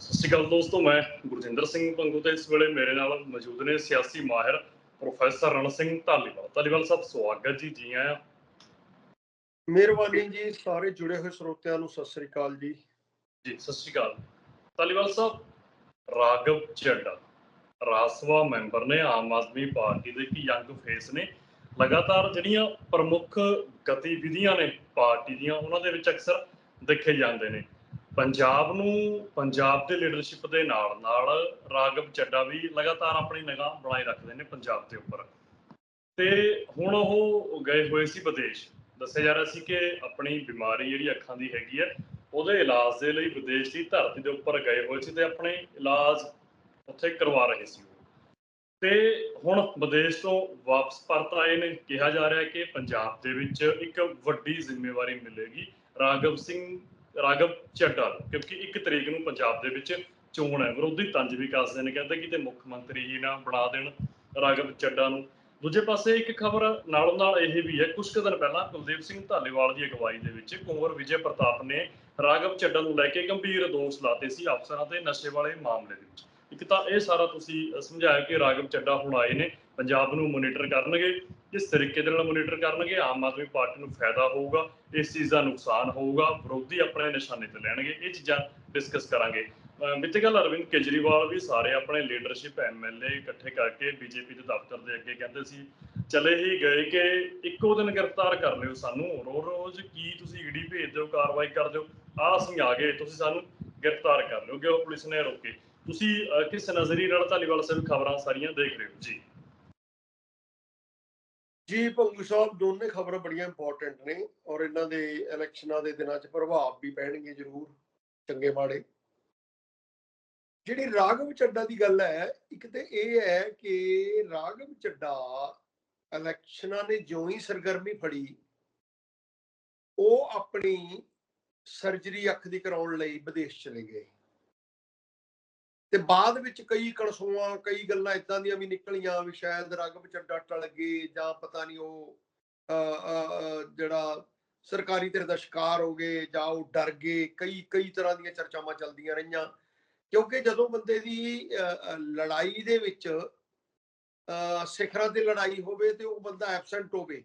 ਸਤਿ ਸ਼੍ਰੀ ਅਕਾਲ ਦੋਸਤੋ ਮੈਂ ਗੁਰਜਿੰਦਰ ਸਿੰਘ ਪੰਗੂ ਤੇ ਇਸ ਵੇਲੇ ਮੇਰੇ ਨਾਲ ਮੌਜੂਦ ਨੇ ਸਿਆਸੀ ਮਾਹਿਰ ਪ੍ਰੋਫੈਸਰ ਰਣ ਸਿੰਘ ਧਾਲੀਵਾਲ। ਧਾਲੀਵਾਲ ਸਾਹਿਬ ਸਵਾਗਤ ਜੀ ਜੀ ਆਇਆਂ ਮਿਹਰਬਾਨੀ ਜੀ ਸਾਰੇ ਜੁੜੇ ਹੋਏ ਸਰੋਤਿਆਂ ਨੂੰ ਸਤਿ ਸ੍ਰੀ ਅਕਾਲ ਜੀ। ਜੀ ਸਤਿ ਸ਼੍ਰੀ ਅਕਾਲ। ਧਾਲੀਵਾਲ ਸਾਹਿਬ ਰਾਗਵ ਚੱਡਾ ਰਾਸਵਾ ਮੈਂਬਰ ਨੇ ਆਮ ਆਦਮੀ ਪਾਰਟੀ ਦੇ ਕੀ ਯੰਗ ਫੇਸ ਨੇ। ਲਗਾਤਾਰ ਜਿਹੜੀਆਂ ਪ੍ਰਮੁੱਖ ਗਤੀਵਿਧੀਆਂ ਨੇ ਪਾਰਟੀ ਦੀਆਂ ਉਹਨਾਂ ਦੇ ਵਿੱਚ ਅਕਸਰ ਦੇਖੇ ਜਾਂਦੇ ਨੇ। ਪੰਜਾਬ ਨੂੰ, ਪੰਜਾਬ ਦੇ ਲੀਡਰਸ਼ਿਪ ਦੇ ਨਾਲ ਨਾਲ ਰਾਗਵ ਚੱਡਾ ਵੀ ਲਗਾਤਾਰ ਆਪਣੀ ਨਿਗਾਹ ਬਣਾਈ ਰੱਖਦੇ ਨੇ ਪੰਜਾਬ ਦੇ ਉੱਪਰ। ਤੇ ਹੁਣ ਉਹ ਗਏ ਹੋਏ ਸੀ ਵਿਦੇਸ਼। ਦੱਸਿਆ ਜਾ ਰਿਹਾ ਸੀ ਕਿ ਆਪਣੀ ਬਿਮਾਰੀ ਜਿਹੜੀ ਅੱਖਾਂ ਦੀ ਹੈਗੀ ਹੈ ਉਹਦੇ ਇਲਾਜ ਦੇ ਲਈ ਵਿਦੇਸ਼ ਦੀ ਧਰਤੀ ਦੇ ਉੱਪਰ ਗਏ ਹੋਏ ਸੀ ਤੇ ਆਪਣੇ ਇਲਾਜ ਉੱਥੇ ਕਰਵਾ ਰਹੇ ਸੀ ਉਹ। ਤੇ ਹੁਣ ਵਿਦੇਸ਼ ਤੋਂ ਵਾਪਸ ਪਰਤ ਆਏ ਨੇ। ਕਿਹਾ ਜਾ ਰਿਹਾ ਕਿ ਪੰਜਾਬ ਦੇ ਵਿੱਚ ਇੱਕ ਵੱਡੀ ਜ਼ਿੰਮੇਵਾਰੀ ਮਿਲੇਗੀ। ਰਾਘਵ ਸਿੰਘ ਰਾਘਵ ਚੱਡਾ ਕਿਉਂਕਿ ਇੱਕ ਤਰੀਕ ਨੂੰ ਪੰਜਾਬ ਦੇ ਵਿੱਚ ਚੋਣ ਹੈ। ਵਿਰੋਧੀ ਤੰਜ ਵੀ ਕੱਸਦੇ ਨੇ, ਕਹਿੰਦੇ ਕਿਤੇ ਮੁੱਖ ਮੰਤਰੀ ਹੀ ਨਾ ਬਣਾ ਦੇਣ ਰਾਘਵ ਚੱਡਾ ਨੂੰ। ਦੂਜੇ ਪਾਸੇ ਇੱਕ ਖਬਰ ਨਾਲੋਂ ਨਾਲ ਇਹ ਵੀ ਹੈ ਕੁਝ ਕੁ ਦਿਨ ਪਹਿਲਾਂ ਕੁਲਦੀਪ ਸਿੰਘ ਧਾਲੀਵਾਲ ਦੀ ਅਗਵਾਈ ਦੇ ਵਿੱਚ ਕੁੰਵਰ ਵਿਜੇ ਪ੍ਰਤਾਪ ਨੇ ਰਾਘਵ ਚੱਡਾ ਨੂੰ ਲੈ ਕੇ ਗੰਭੀਰ ਦੋਸ਼ ਲਾਤੇ ਸੀ ਅਫਸਰਾਂ ਤੇ ਨਸ਼ੇ ਵਾਲੇ ਮਾਮਲੇ ਦੇ ਵਿੱਚ। ਇੱਕ ਤਾਂ ਇਹ ਸਾਰਾ ਤੁਸੀਂ ਸਮਝਾਇਆ ਕਿ ਰਾਘਵ ਚੱਡਾ ਹੁਣ ਆਏ ਨੇ ਪੰਜਾਬ ਨੂੰ ਮੋਨੀਟਰ ਕਰਨਗੇ ਕਿਸ ਤਰੀਕੇ ਦੇ ਨਾਲ ਮੋਨੀਟਰ ਕਰਨਗੇ, ਆਮ ਆਦਮੀ ਪਾਰਟੀ ਨੂੰ ਫਾਇਦਾ ਹੋਊਗਾ, ਇਸ ਚੀਜ਼ ਦਾ ਨੁਕਸਾਨ ਹੋਊਗਾ, ਵਿਰੋਧੀ ਆਪਣੇ ਨਿਸ਼ਾਨੇ ਤੇ ਲੈਣਗੇ, ਇਹ ਚੀਜ਼ਾਂ ਡਿਸਕਸ ਕਰਾਂਗੇ। ਮਿੱਤੇ ਗੱਲ ਅਰਵਿੰਦ ਕੇਜਰੀਵਾਲ ਵੀ ਸਾਰੇ ਆਪਣੇ ਲੀਡਰਸ਼ਿਪ ਐਮਐਲਏ ਇਕੱਠੇ ਕਰਕੇ ਬੀਜੇਪੀ ਦੇ ਦਫ਼ਤਰ ਦੇ ਅੱਗੇ ਕਹਿੰਦੇ ਸੀ, ਚਲੇ ਹੀ ਗਏ ਕਿ ਇੱਕੋ ਦਿਨ ਗ੍ਰਿਫਤਾਰ ਕਰ ਲਿਓ ਸਾਨੂੰ ਰੋਜ਼ ਰੋਜ਼ ਕੀ ਤੁਸੀਂ ਈਡੀ ਭੇਜ ਦਿਓ, ਕਾਰਵਾਈ ਕਰ ਦਿਓ ਆ ਅਸੀਂ ਆ ਗਏ, ਤੁਸੀਂ ਸਾਨੂੰ ਗ੍ਰਿਫਤਾਰ ਕਰ ਲਿਓ ਕਿ ਉਹ ਪੁਲਿਸ ਨੇ ਰੋਕੇ। ਤੁਸੀਂ ਕਿਸ ਨਜ਼ਰੀ ਨਾਲ ਧਾਲੀਵਾਲ ਸਾਹਿਬ ਖਬਰਾਂ ਸਾਰੀਆਂ ਦੇਖ ਰਹੇ ਹੋ? ਜੀ। ਜੀ ਭੰਗੂ ਸਾਹਿਬ, ਦੋਨੇ ਖਬਰਾਂ ਬੜੀਆਂ ਇੰਪੋਰਟੈਂਟ ਨੇ ਔਰ ਇਹਨਾਂ ਦੇ ਇਲੈਕਸ਼ਨਾਂ ਦੇ ਦਿਨਾਂ 'ਚ ਪ੍ਰਭਾਵ ਵੀ ਪੈਣਗੇ ਜ਼ਰੂਰ, ਚੰਗੇ ਮਾੜੇ। ਜਿਹੜੀ ਰਾਘਵ ਚੱਡਾ ਦੀ ਗੱਲ ਹੈ, ਇੱਕ ਤੇ ਇਹ ਹੈ ਕਿ ਰਾਘਵ ਚੱਡਾ ਇਲੈਕਸ਼ਨਾਂ ਨੇ ਜਿਉਂ ਹੀ ਸਰਗਰਮੀ ਫੜੀ, ਉਹ ਆਪਣੀ ਸਰਜਰੀ ਅੱਖ ਦੀ ਕਰਾਉਣ ਲਈ ਵਿਦੇਸ਼ ਚਲੇ ਗਏ। ਤੇ ਬਾਅਦ ਵਿੱਚ ਕਈ ਕਣਸੂਆਂ ਕਈ ਗੱਲਾਂ ਇਦਾਂ ਦੀਆਂ ਵੀ ਨਿਕਲੀਆਂ ਵੀ ਸ਼ਾਇਦ ਰਾਘਵ ਚੱਡਾ ਟਲ ਗਏ ਜਾਂ ਪਤਾ ਨਹੀਂ ਉਹ ਜਿਹੜਾ ਸਰਕਾਰੀ ਧਿਰ ਦਾ ਸ਼ਿਕਾਰ ਹੋ ਗਏ ਜਾਂ ਉਹ ਡਰ ਗਏ ਕਈ ਕਈ ਤਰ੍ਹਾਂ ਦੀਆਂ ਚਰਚਾਵਾਂ ਚੱਲਦੀਆਂ ਰਹੀਆਂ। ਕਿਉਂਕਿ ਜਦੋਂ ਬੰਦੇ ਦੀ ਅਹ, ਲੜਾਈ ਦੇ ਵਿੱਚ ਅਹ, ਸਿਖਰਾਂ ਤੇ ਲੜਾਈ ਹੋਵੇ ਤੇ ਉਹ ਬੰਦਾ ਐਬਸੈਂਟ ਹੋਵੇ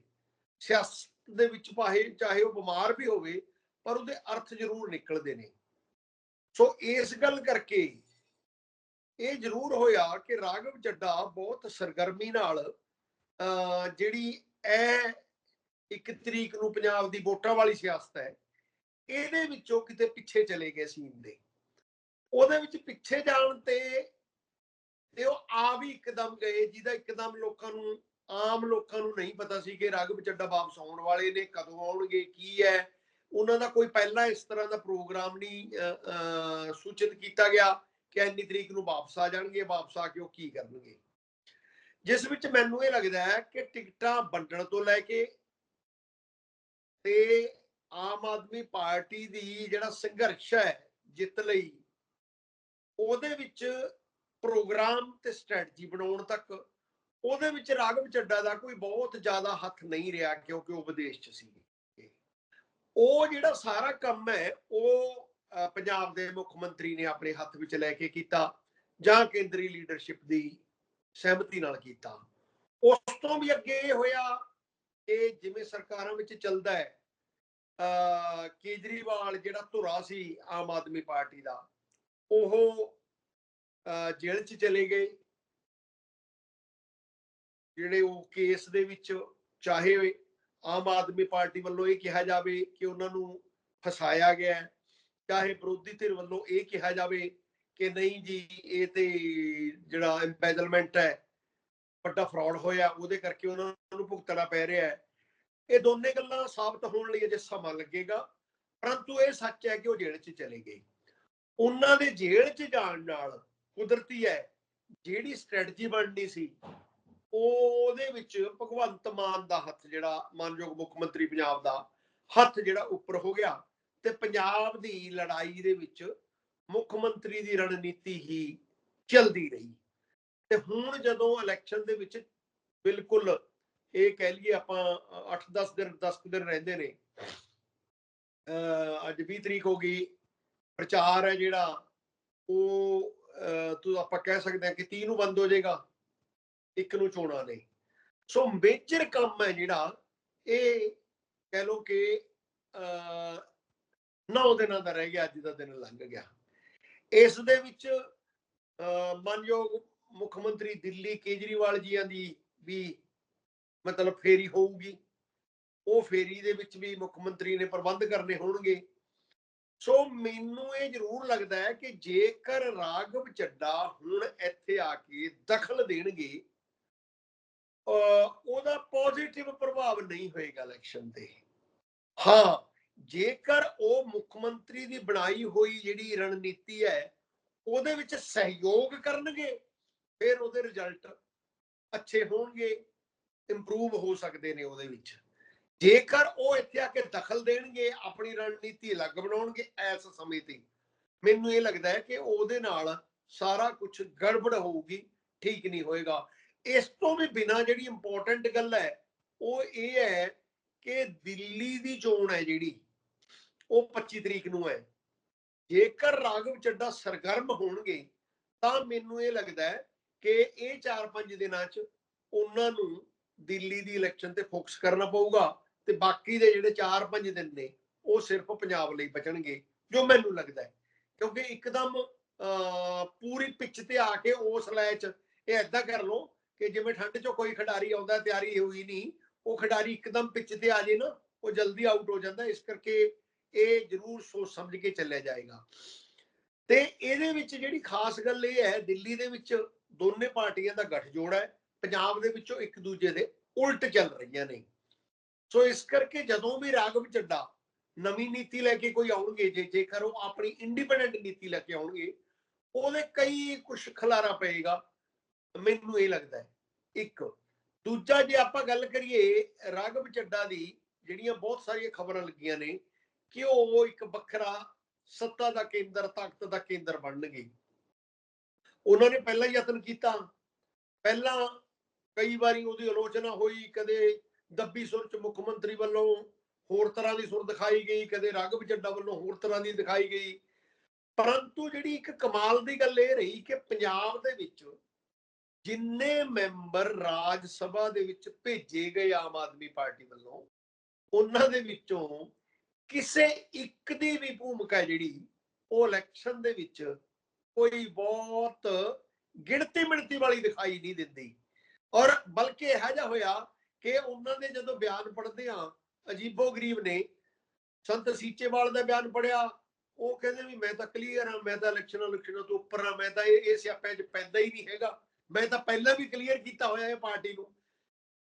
ਸਿਆਸਤ ਦੇ ਵਿੱਚ ਭਾਵੇਂ ਚਾਹੇ ਉਹ ਬਿਮਾਰ ਵੀ ਹੋਵੇ ਪਰ ਉਹਦੇ ਅਰਥ ਜ਼ਰੂਰ ਨਿਕਲਦੇ ਨੇ। ਸੋ ਇਸ ਗੱਲ ਕਰਕੇ ਇਹ ਜ਼ਰੂਰ ਹੋਇਆ ਕਿ ਰਾਘਵ ਚੱਡਾ ਬਹੁਤ ਸਰਗਰਮੀ ਨਾਲ ਅਹ, ਜਿਹੜੀ ਇਹ ਇੱਕ ਤਰੀਕ ਨੂੰ ਪੰਜਾਬ ਦੀ ਵੋਟਾਂ ਵਾਲੀ ਸਿਆਸਤ ਹੈ ਇਹਦੇ ਵਿੱਚੋਂ ਕਿਤੇ ਪਿੱਛੇ ਚਲੇ ਗਏ ਸੀਨ ਦੇ ਉਹਦੇ ਵਿੱਚ ਪਿੱਛੇ ਜਾਣ ਤੇ ਤੇ ਉਹ ਆ ਵੀ ਇੱਕਦਮ ਗਏ ਜਿਹਦਾ ਇੱਕਦਮ ਲੋਕਾਂ ਨੂੰ ਆਮ ਲੋਕਾਂ ਨੂੰ ਨਹੀਂ ਪਤਾ ਸੀ ਕਿ ਰਾਘਵ ਚੱਡਾ ਵਾਪਸ ਆਉਣ ਵਾਲੇ ਨੇ ਕਦੋਂ ਆਉਣਗੇ ਕੀ ਹੈ। ਉਹਨਾਂ ਦਾ ਕੋਈ ਪਹਿਲਾਂ ਇਸ ਤਰ੍ਹਾਂ ਦਾ ਪ੍ਰੋਗਰਾਮ ਨਹੀਂ ਅਹ, ਸੂਚਿਤ ਕੀਤਾ ਗਿਆ। ਕਿ ਇੰਨੀ ਤਰੀਕ ਨੂੰ ਵਾਪਸ ਆ ਜਾਣਗੇ, ਵਾਪਸ ਆ ਕੇ ਉਹ ਕੀ ਕਰਨਗੇ? ਜਿਸ ਵਿੱਚ ਮੈਨੂੰ ਇਹ ਲੱਗਦਾ ਹੈ ਕਿ ਟਿਕਟਾਂ ਵੰਡਣ ਤੋਂ ਲੈ ਕੇ ਤੇ ਆਮ ਆਦਮੀ ਪਾਰਟੀ ਦੀ ਜਿਹੜਾ ਸੰਘਰਸ਼ ਹੈ ਜਿੱਤ ਲਈ, ਉਹਦੇ ਵਿੱਚ ਪ੍ਰੋਗਰਾਮ ਤੇ ਸਟ੍ਰੈਟਜੀ ਬਣਾਉਣ ਤੱਕ ਉਹਦੇ ਵਿੱਚ ਰਾਘਵ ਚੱਡਾ ਦਾ ਕੋਈ ਬਹੁਤ ਜ਼ਿਆਦਾ ਹੱਥ ਨਹੀਂ ਰਿਹਾ ਕਿਉਂਕਿ ਉਹ ਵਿਦੇਸ਼ 'ਚ ਸੀ ਉਹ ਜਿਹੜਾ ਸਾਰਾ ਕੰਮ ਹੈ, ਉਹ ਪੰਜਾਬ ਦੇ ਮੁੱਖ ਮੰਤਰੀ ਨੇ ਆਪਣੇ ਹੱਥ ਵਿੱਚ ਲੈ ਕੇ ਕੀਤਾ ਜਾਂ ਕੇਂਦਰੀ ਲੀਡਰਸ਼ਿਪ ਦੀ ਸਹਿਮਤੀ ਨਾਲ ਕੀਤਾ। ਉਸ ਤੋਂ ਵੀ ਅੱਗੇ ਇਹ ਹੋਇਆ ਕਿ ਜਿਵੇਂ ਸਰਕਾਰਾਂ ਵਿੱਚ ਚੱਲਦਾ ਹੈ ਅਹ, ਕੇਜਰੀਵਾਲ ਜਿਹੜਾ ਧੁਰਾ ਸੀ ਆਮ ਆਦਮੀ ਪਾਰਟੀ ਦਾ ਉਹ ਅਹ, ਜੇਲ੍ਹ 'ਚ ਚਲੇ ਗਏ। ਜਿਹੜੇ ਉਹ ਕੇਸ ਦੇ ਵਿੱਚ ਚਾਹੇ ਆਮ ਆਦਮੀ ਪਾਰਟੀ ਵੱਲੋਂ ਇਹ ਕਿਹਾ ਜਾਵੇ ਕਿ ਉਹਨਾਂ ਨੂੰ ਫਸਾਇਆ ਗਿਆ ਚਾਹੇ ਵਿਰੋਧੀ ਧਿਰ ਵੱਲੋਂ ਇਹ ਕਿਹਾ ਜਾਵੇ ਕਿ ਨਹੀਂ ਜੀ, ਇਹ ਤੇ ਜਿਹੜਾ ਇੰਪੈਜਲਮੈਂਟ ਹੈ, ਵੱਡਾ ਫਰਾਡ ਹੋਇਆ, ਉਹਦੇ ਕਰਕੇ ਉਹਨਾਂ ਨੂੰ ਭੁਗਤਣਾ ਪੈ ਰਿਹਾ ਹੈ। ਇਹ ਦੋਨੇ ਗੱਲਾਂ ਸਾਬਤ ਹੋਣ ਲਈ ਅਜੇ ਸਮਾਂ ਲੱਗੇਗਾ, ਪਰੰਤੂ ਇਹ ਸੱਚ ਹੈ ਕਿ ਉਹ ਜੇਲ੍ਹ 'ਚ ਚਲੇ ਗਏ। ਉਹਨਾਂ ਦੇ ਜੇਲ੍ਹ 'ਚ ਜਾਣ ਨਾਲ ਕੁਦਰਤੀ ਹੈ, ਜਿਹੜੀ ਸਟ੍ਰੈਟਜੀ ਬਣਨੀ ਸੀ, ਉਹਦੇ ਵਿੱਚ ਭਗਵੰਤ ਮਾਨ ਦਾ ਹੱਥ ਜਿਹੜਾ, ਮਾਨਯੋਗ ਮੁੱਖ ਮੰਤਰੀ ਪੰਜਾਬ ਦਾ ਹੱਥ ਜਿਹੜਾ ਉੱਪਰ ਹੋ ਗਿਆ। ਤੇ ਪੰਜਾਬ ਦੀ ਲੜਾਈ ਦੇ ਵਿੱਚ ਮੁੱਖ ਮੰਤਰੀ ਦੀ ਰਣਨੀਤੀ ਹੀ ਚੱਲਦੀ ਰਹੀ। ਤੇ ਹੁਣ ਜਦੋਂ ਇਲੈਕਸ਼ਨ ਦੇ ਵਿੱਚ ਬਿਲਕੁਲ ਇਹ ਕਹਿ ਲਈਏ ਆਪਾਂ 8-10 ਦਿਨ 10 ਦਿਨ ਰਹਿੰਦੇ ਨੇ ਅੱਜ 20 ਤਰੀਕ ਹੋ ਗਈ, ਪ੍ਰਚਾਰ ਹੈ ਜਿਹੜਾ, ਉਹ ਤੂੰ ਆਪਾਂ ਕਹਿ ਸਕਦੇ ਹਾਂ ਕਿ 30 ਨੂੰ ਬੰਦ ਹੋ ਜਾਏਗਾ, ਇੱਕ ਨੂੰ ਚੋਣਾਂ ਨੇ। ਸੋ ਮੇਜਰ ਕੰਮ ਹੈ ਜਿਹੜਾ, ਇਹ ਕਹਿ ਲੋ ਕਿ, ਅਹ 9 ਦਿਨਾਂ ਦਾ ਰਹਿ ਗਿਆ, ਅੱਜ ਦਾ ਦਿਨ ਲੰਘ ਗਿਆ। ਇਸ ਦੇ ਵਿੱਚ ਮਾਨਯੋਗ ਮੁੱਖ ਮੰਤਰੀ ਦਿੱਲੀ ਕੇਜਰੀਵਾਲ ਜੀਆਂ ਦੀ ਵੀ ਮਤਲਬ ਫੇਰੀ ਹੋਊਗੀ। ਉਹ ਫੇਰੀ ਦੇ ਵਿੱਚ ਵੀ ਮੁੱਖ ਮੰਤਰੀ ਨੇ ਪ੍ਰਬੰਧ ਕਰਨੇ ਹੋਣਗੇ। ਸੋ ਮੈਨੂੰ ਇਹ ਜ਼ਰੂਰ ਲੱਗਦਾ ਹੈ ਕਿ ਜੇਕਰ ਰਾਘਵ ਚੱਡਾ ਹੁਣ ਇੱਥੇ ਆ ਕੇ ਦਖਲ ਦੇਣਗੇ, ਅਹ, ਉਹਦਾ ਪੋਜ਼ਿਟਿਵ ਪ੍ਰਭਾਵ ਨਹੀਂ ਹੋਏਗਾ ਇਲੈਕਸ਼ਨ ਤੇ। ਹਾਂ ਜੇਕਰ ਉਹ ਮੁੱਖ ਮੰਤਰੀ ਦੀ ਬਣਾਈ ਹੋਈ ਜਿਹੜੀ ਰਣਨੀਤੀ ਹੈ, ਉਹਦੇ ਵਿੱਚ ਸਹਿਯੋਗ ਕਰਨਗੇ, ਫਿਰ ਉਹਦੇ ਰਿਜ਼ਲਟ ਅੱਛੇ ਹੋਣਗੇ ਇੰਪਰੂਵ ਹੋ ਸਕਦੇ ਨੇ ਉਹਦੇ ਵਿੱਚ। ਜੇਕਰ ਉਹ ਇੱਥੇ ਆ ਕੇ ਦਖਲ ਦੇਣਗੇ, ਆਪਣੀ ਰਣਨੀਤੀ ਅਲੱਗ ਬਣਾਉਣਗੇ ਇਸ ਸਮੇਂ ਤੇ, ਮੈਨੂੰ ਇਹ ਲੱਗਦਾ ਹੈ ਕਿ ਉਹਦੇ ਨਾਲ ਸਾਰਾ ਕੁਝ ਗੜਬੜ ਹੋਊਗੀ, ਠੀਕ ਨਹੀਂ ਹੋਏਗਾ। ਇਸ ਤੋਂ ਵੀ ਬਿਨਾ ਜਿਹੜੀ ਇੰਪੋਰਟੈਂਟ ਗੱਲ ਹੈ, ਉਹ ਇਹ ਹੈ ਕਿ ਦਿੱਲੀ ਦੀ ਚੋਣ ਹੈ ਜਿਹੜੀ ਉਹ 25 ਤਰੀਕ ਨੂੰ ਹੈ। ਜੇਕਰ ਰਾਘਵ ਚੱਡਾ ਸਰਗਰਮ ਹੋਣਗੇ ਤਾਂ ਮੈਨੂੰ ਇਹ ਲੱਗਦਾ ਹੈ ਕਿ ਇਹ 4-5 ਦਿਨਾਂ 'ਚ ਉਹਨਾਂ ਨੂੰ ਦਿੱਲੀ ਦੀ ਇਲੈਕਸ਼ਨ ਤੇ ਫੋਕਸ ਕਰਨਾ ਪਊਗਾ ਤੇ ਬਾਕੀ ਦੇ ਜਿਹੜੇ 4-5 ਦਿਨ ਨੇ ਉਹ ਸਿਰਫ ਪੰਜਾਬ ਲਈ ਬਚਣਗੇ ਜੋ ਮੈਨੂੰ ਲੱਗਦਾ ਹੈ। ਕਿਉਂਕਿ ਇੱਕਦਮ ਅਹ, ਪੂਰੀ ਪਿੱਚ ਤੇ ਆ ਕੇ ਉਸ ਲੈ 'ਚ ਇਹ ਐਦਾਂ ਕਰ ਲਓ ਕਿ ਜਿਵੇਂ ਠੰਡ 'ਚੋਂ ਕੋਈ ਖਿਡਾਰੀ ਆਉਂਦਾ ਤਿਆਰੀ ਹੋਈ ਨਹੀਂ ਉਹ ਖਿਡਾਰੀ ਇੱਕਦਮ ਪਿੱਚ ਤੇ ਆ ਜੇ ਨਾ ਉਹ ਜਲਦੀ ਆਊਟ ਹੋ ਜਾਂਦਾ। ਇਸ ਕਰਕੇ ਇਹ ਜ਼ਰੂਰ ਸੋਚ ਸਮਝ ਕੇ ਚੱਲਿਆ ਜਾਏਗਾ। ਤੇ ਇਹਦੇ ਵਿੱਚ ਜਿਹੜੀ ਖਾਸ ਗੱਲ ਇਹ ਹੈ, ਦਿੱਲੀ ਦੇ ਵਿੱਚ ਦੋਨੇ ਪਾਰਟੀਆਂ ਦਾ ਗੱਠਜੋੜ ਹੈ, ਪੰਜਾਬ ਦੇ ਵਿੱਚੋਂ ਇੱਕ ਦੂਜੇ ਦੇ ਉਲਟ ਚੱਲ ਰਹੀਆਂ ਨੇ। ਸੋ ਇਸ ਕਰਕੇ ਜਦੋਂ ਵੀ ਰਾਘਵ ਚੱਡਾ ਨਵੀਂ ਨੀਤੀ ਲੈ ਕੇ ਕੋਈ ਆਉਣਗੇ, ਜੇ ਜੇਕਰ ਉਹ ਆਪਣੀ ਇੰਡੀਪੈਂਡੈਂਟ ਨੀਤੀ ਲੈ ਕੇ ਆਉਣਗੇ, ਉਹਦੇ ਕਈ ਕੁਝ ਖਲਾਰਾ ਪਏਗਾ। ਮੈਨੂੰ ਇਹ ਲੱਗਦਾ ਹੈ, ਇੱਕ। ਦੂਜਾ ਜੇ ਆਪਾਂ ਗੱਲ ਕਰੀਏ ਰਾਘਵ ਚੱਡਾ ਦੀ, ਜਿਹੜੀਆਂ ਬਹੁਤ ਸਾਰੀਆਂ ਖਬਰਾਂ ਲੱਗੀਆਂ ਨੇ ਕਿ ਉਹ ਇੱਕ ਵੱਖਰਾ ਸੱਤਾ ਦਾ ਕੇਂਦਰ, ਤਾਕਤ ਦਾ ਕੇਂਦਰ ਬਣਨਗੇ? ਉਹਨਾਂ ਨੇ ਪਹਿਲਾਂ ਯਤਨ ਕੀਤਾ। ਪਹਿਲਾਂ ਕਈ ਵਾਰੀ ਉਹਦੀ ਆਲੋਚਨਾ ਹੋਈ, ਕਦੇ ਦੱਬੀ ਸੁਰ ਚ ਮੁੱਖ ਮੰਤਰੀ ਵੱਲੋਂ ਹੋਰ ਤਰ੍ਹਾਂ ਦੀ ਸੁਰ ਦਿਖਾਈ ਗਈ, ਕਦੇ ਰਾਘਵ ਚੱਡਾ ਵੱਲੋਂ ਹੋਰ ਤਰ੍ਹਾਂ ਦੀ ਦਿਖਾਈ ਗਈ। ਪਰੰਤੂ ਜਿਹੜੀ ਇੱਕ ਕਮਾਲ ਦੀ ਗੱਲ ਇਹ ਰਹੀ ਕਿ ਪੰਜਾਬ ਦੇ ਵਿੱਚ ਜਿੰਨੇ ਮੈਂਬਰ ਰਾਜ ਸਭਾ ਦੇ ਵਿੱਚ ਭੇਜੇ ਗਏ ਆਮ ਆਦਮੀ ਪਾਰਟੀ ਵੱਲੋਂ, ਉਹਨਾਂ ਦੇ ਵਿੱਚੋਂ ਕਿਸੇ ਇੱਕ ਦੀ ਵੀ ਭੂਮਿਕਾ ਜਿਹੜੀ, ਉਹ ਇਲੈਕਸ਼ਨ ਦੇ ਵਿੱਚ ਕੋਈ ਬਹੁਤ ਗਿਣਤੀ ਮਿਣਤੀ ਵਾਲੀ ਦਿਖਾਈ ਨਹੀਂ ਦਿੰਦੀ। ਔਰ ਬਲਕਿ ਇਹੋ ਜਿਹਾ ਹੋਇਆ ਕਿ ਉਹਨਾਂ ਦੇ ਜਦੋਂ ਬਿਆਨ ਪੜ੍ਹਦੇ ਆ, ਅਜੀਬੋ ਗਰੀਬ ਨੇ, ਸੰਤ ਸੀਚੇਵਾਲ ਦਾ ਬਿਆਨ ਪੜਿਆ ਉਹ ਕਹਿੰਦੇ ਵੀ ਮੈਂ ਤਾਂ ਕਲੀਅਰ ਹਾਂ, ਮੈਂ ਤਾਂ ਇਲੈਕਸ਼ਨਾਂ ਇਲੈਕਸ਼ਨਾਂ ਤੋਂ ਉੱਪਰ ਹਾਂ, ਮੈਂ ਤਾਂ ਇਹ ਇਹ ਸਿਆਪਿਆਂ 'ਚ ਪੈਂਦਾ ਹੀ ਨਹੀਂ ਹੈਗਾ। ਮੈਂ ਤਾਂ ਪਹਿਲਾਂ ਵੀ ਕਲੀਅਰ ਕੀਤਾ ਹੋਇਆ ਇਹ ਪਾਰਟੀ ਨੂੰ।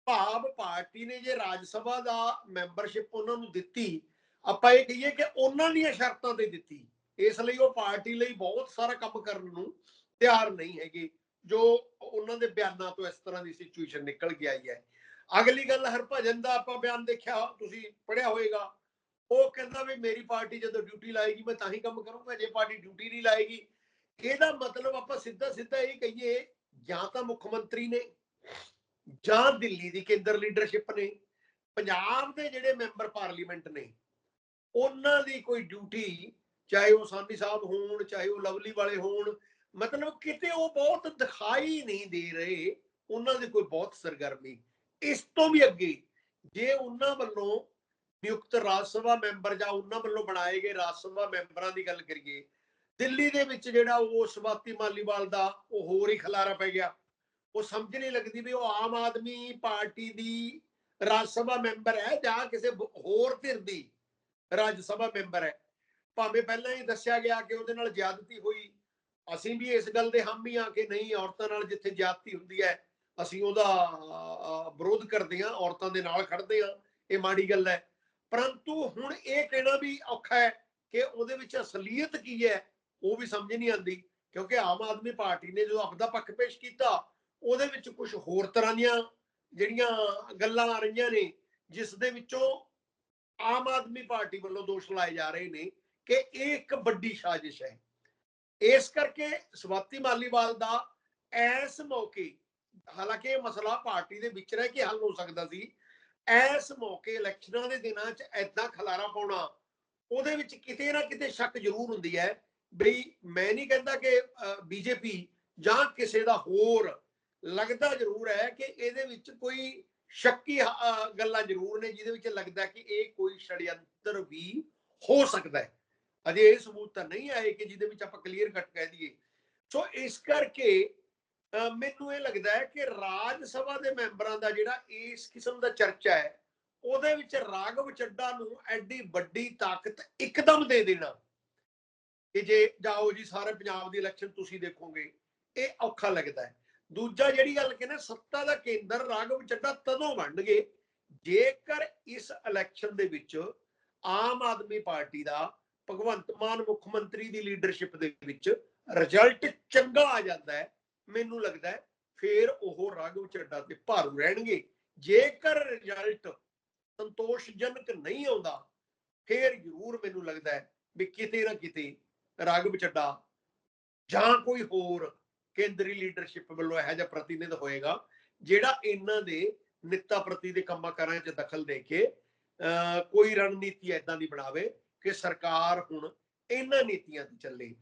ਭਾਵ ਪਾਰਟੀ ਨੇ ਜੇ ਰਾਜ ਸਭਾ ਦਾ ਮੈਂਬਰਸ਼ਿਪ ਉਹਨਾਂ ਨੂੰ ਦਿੱਤੀ ਆਪਾਂ ਇਹ ਕਹੀਏ ਕਿ ਉਹਨਾਂ ਦੀਆਂ ਸ਼ਰਤਾਂ ਤੇ ਦਿੱਤੀ। ਇਸ ਲਈ ਉਹ ਪਾਰਟੀ ਲਈ ਬਹੁਤ ਸਾਰਾ ਕੰਮ ਕਰਨ ਨੂੰ ਤਿਆਰ ਨਹੀਂ ਹੈਗੇ, ਜੋ ਉਹਨਾਂ ਦੇ ਬਿਆਨਾਂ ਤੋਂ ਇਸ ਤਰ੍ਹਾਂ ਦੀ ਸਿਚੁਏਸ਼ਨ ਨਿਕਲ ਕੇ ਆਈ ਹੈ। ਅਗਲੀ ਗੱਲ ਹਰਭਜਨ ਦਾ ਆਪਾਂ ਬਿਆਨ ਦੇਖਿਆ, ਤੁਸੀਂ ਪੜਿਆ ਹੋਵੇਗਾ ਉਹ ਕਹਿੰਦਾ ਵੀ ਮੇਰੀ ਪਾਰਟੀ ਜਦੋਂ ਡਿਊਟੀ ਲਾਏਗੀ, ਮੈਂ ਤਾਂ ਹੀ ਕੰਮ ਕਰੂੰਗਾ, ਜੇ ਪਾਰਟੀ ਡਿਊਟੀ ਨਹੀਂ ਲਾਏਗੀ। ਇਹਦਾ ਮਤਲਬ ਆਪਾਂ ਸਿੱਧਾ ਸਿੱਧਾ ਇਹ ਕਹੀਏ, ਜਾਂ ਤਾਂ ਮੁੱਖ ਮੰਤਰੀ ਨੇ, ਜਾਂ ਦਿੱਲੀ ਦੀ ਕੇਂਦਰ ਲੀਡਰਸ਼ਿਪ ਨੇ, ਪੰਜਾਬ ਦੇ ਜਿਹੜੇ ਮੈਂਬਰ ਪਾਰਲੀਮੈਂਟ ਨੇ ਉਹਨਾਂ ਦੀ ਕੋਈ ਡਿਊਟੀ ਚਾਹੇ ਉਹ ਸਾਨੀ ਸਾਹਿਬ ਹੋਣ, ਚਾਹੇ ਉਹ ਲਵਲੀ ਵਾਲੇ ਹੋਣ, ਮਤਲਬ ਕਿਤੇ ਉਹ ਬਹੁਤ ਦਿਖਾਈ ਨਹੀਂ ਦੇ ਰਹੇ, ਉਹਨਾਂ ਦੀ ਕੋਈ ਬਹੁਤ ਸਰਗਰਮੀ। ਇਸ ਤੋਂ ਵੀ ਅੱਗੇ, ਜੇ ਉਹਨਾਂ ਵੱਲੋਂ ਨਿਯੁਕਤ ਰਾਜ ਸਭਾ ਮੈਂਬਰ ਜਾਂ ਉਹਨਾਂ ਵੱਲੋਂ ਬਣਾਏ ਗਏ ਰਾਜ ਸਭਾ ਮੈਂਬਰਾਂ ਦੀ ਗੱਲ ਕਰੀਏ, ਦਿੱਲੀ ਦੇ ਵਿੱਚ ਜਿਹੜਾ ਉਹ ਸਵਾਤੀ ਮਾਲੀਵਾਲ ਦਾ ਉਹ ਹੋਰ ਹੀ ਖਲਾਰਾ ਪੈ ਗਿਆ। ਉਹ ਸਮਝ ਨਹੀਂ ਲੱਗਦੀ ਵੀ ਉਹ ਆਮ ਆਦਮੀ ਪਾਰਟੀ ਦੀ ਰਾਜ ਸਭਾ ਮੈਂਬਰ ਹੈ ਜਾਂ ਕਿਸੇ ਹੋਰ ਧਿਰ ਦੀ। ਰਾਜ ਸਭਾ ਮੈਂਬਰ ਹੈ। ਭਾਵੇਂ ਪਹਿਲਾਂ ਹੀ ਦੱਸਿਆ ਗਿਆ ਕਿ ਉਹਦੇ ਨਾਲ ਜ਼ਿਆਦਤੀ ਹੋਈ, ਅਸੀਂ ਵੀ ਇਸ ਗੱਲ ਦੇ ਹਾਮੀ ਆ ਕਿ ਨਹੀਂ, ਔਰਤਾਂ ਨਾਲ ਜਿੱਥੇ ਜ਼ਿਆਦਤੀ ਹੁੰਦੀ ਹੈ, ਅਸੀਂ ਉਹਦਾ ਵਿਰੋਧ ਕਰਦੇ ਹਾਂ, ਔਰਤਾਂ ਦੇ ਨਾਲ ਖੜਦੇ ਹਾਂ, ਇਹ ਮਾੜੀ ਗੱਲ ਹੈ। ਪਰੰਤੂ ਹੁਣ ਇਹ ਕਹਿਣਾ ਵੀ ਔਖਾ ਹੈ ਕਿ ਉਹਦੇ ਵਿੱਚ ਅਸਲੀਅਤ ਕੀ ਹੈ, ਉਹ ਵੀ ਸਮਝ ਨਹੀਂ ਆਉਂਦੀ, ਕਿਉਂਕਿ ਆਮ ਆਦਮੀ ਪਾਰਟੀ ਨੇ ਜਦੋਂ ਆਪਦਾ ਪੱਖ ਪੇਸ਼ ਕੀਤਾ, ਉਹਦੇ ਵਿੱਚ ਕੁਝ ਹੋਰ ਤਰ੍ਹਾਂ ਦੀਆਂ ਜਿਹੜੀਆਂ ਗੱਲਾਂ ਆ ਰਹੀਆਂ ਨੇ, ਜਿਸ ਦੇ ਵਿੱਚੋਂ ਆਮ ਆਦਮੀ ਪਾਰਟੀ ਵੱਲੋਂ ਦੋਸ਼ ਲਾਏ ਜਾ ਰਹੇ ਨੇ ਕਿ ਇਹ ਇੱਕ ਵੱਡੀ ਸਾਜ਼ਿਸ਼ ਹੈ। ਇਸ ਕਰਕੇ ਸਵਾਤੀ ਮਾਲੀਵਾਲ ਦਾ ਇਸ ਮੌਕੇ, ਹਾਲਾਂਕਿ ਇਹ ਮਸਲਾ ਪਾਰਟੀ ਦੇ ਵਿੱਚ ਰਹਿ ਕੇ ਹੱਲ ਹੋ ਸਕਦਾ ਸੀ ਇਸ ਮੌਕੇ ਇਲੈਕਸ਼ਨਾਂ ਦੇ ਦਿਨਾਂ 'ਚ ਐਦਾਂ ਖਲਾਰਾ ਪਾਉਣਾ, ਉਹਦੇ ਵਿੱਚ ਕਿਤੇ ਨਾ ਕਿਤੇ ਸ਼ੱਕ ਜ਼ਰੂਰ ਹੁੰਦੀ ਹੈ ਬਈ ਮੈਂ ਨਹੀਂ ਕਹਿੰਦਾ ਕਿ ਬੀਜੇਪੀ ਜਾਂ ਕਿਸੇ ਦਾ ਹੋਰ ਲੱਗਦਾ ਜ਼ਰੂਰ ਹੈ ਕਿ ਇਹਦੇ ਵਿੱਚ ਕੋਈ ਸ਼ੱਕੀ ਗੱਲਾਂ ਜ਼ਰੂਰ ਨੇ, ਜਿਹਦੇ ਵਿੱਚ ਲੱਗਦਾ ਕਿ ਇਹ ਕੋਈ ਛੜਯੰਤਰ ਵੀ ਹੋ ਸਕਦਾ ਹੈ। ਅਜੇ ਇਹ ਸਬੂਤ ਤਾਂ ਨਹੀਂ ਆਏ ਕਿ ਜਿਹਦੇ ਵਿੱਚ ਆਪਾਂ ਕਲੀਅਰ ਕੱਟ ਕਹਿ ਦਈਏ। ਸੋ ਇਸ ਕਰਕੇ ਮੈਨੂੰ ਇਹ ਲੱਗਦਾ ਹੈ ਕਿ ਰਾਜ ਸਭਾ ਦੇ ਮੈਂਬਰਾਂ ਦਾ ਜਿਹੜਾ ਇਸ ਕਿਸਮ ਦਾ ਚਰਚਾ ਹੈ, ਉਹਦੇ ਵਿੱਚ ਰਾਘਵ ਚੱਡਾ ਨੂੰ ਐਡੀ ਵੱਡੀ ਤਾਕਤ ਇੱਕਦਮ ਦੇ ਦੇਣਾ। ਕਿ ਜੇ ਜਾਓ ਜੀ, ਸਾਰੇ ਪੰਜਾਬ ਦੀ ਇਲੈਕਸ਼ਨ ਤੁਸੀਂ ਦੇਖੋਗੇ, ਇਹ ਔਖਾ ਲੱਗਦਾ ਹੈ। ਦੂਜਾ ਜਿਹੜੀ ਗੱਲ ਕਹਿੰਦੇ ਸੱਤਾ ਦਾ ਕੇਂਦਰ ਰਾਘਵ ਚੱਡਾ ਤਦੋਂ ਬਣਨਗੇ ਜੇਕਰ ਇਸ ਇਲੈਕਸ਼ਨ ਦੇ ਵਿੱਚ ਆਮ ਆਦਮੀ ਪਾਰਟੀ ਦਾ ਭਗਵੰਤ ਮਾਨ ਮੁੱਖ ਮੰਤਰੀ ਦੀ ਲੀਡਰਸ਼ਿਪ ਦੇ ਵਿੱਚ ਰਿਜ਼ਲਟ ਚੰਗਾ ਆ ਜਾਂਦਾ ਹੈ, ਮੈਨੂੰ ਲੱਗਦਾ ਹੈ ਫਿਰ ਉਹ ਰਾਘਵ ਚੱਡਾ ਤੇ ਭਾਰੂ ਰਹਿਣਗੇ। ਜੇਕਰ ਰਿਜ਼ਲਟ ਸੰਤੋਸ਼ਜਨਕ ਨਹੀਂ ਆਉਂਦਾ, ਫਿਰ ਜ਼ਰੂਰ ਮੈਨੂੰ ਲੱਗਦਾ ਹੈ ਵੀ ਕਿਤੇ ਨਾ ਕਿਤੇ ਰਾਘਵ ਚੱਡਾ ਜਾਂ ਕੋਈ ਹੋਰ ਕੇਂਦਰੀ ਲੀਡਰਸ਼ਿਪ ਵੱਲੋਂ ਇਹੋ ਜਿਹਾ ਪ੍ਰਤੀਨਿਧ ਹੋਏਗਾ, ਜਿਹੜਾ ਇਹਨਾਂ ਦੇ ਨਿੱਤਾ ਪ੍ਰਤੀ ਦੇ ਕੰਮਾਂ ਕਾਰਾਂ 'ਚ ਦਖਲ ਦੇ ਕੇ ਕੋਈ ਰਣਨੀਤੀ ਐਦਾਂ ਦੀ ਬਣਾਵੇ ਕਿ ਸਰਕਾਰ ਹੁਣ ਇਹਨਾਂ ਨੀਤੀਆਂ ਤੇ ਚੱਲੇ।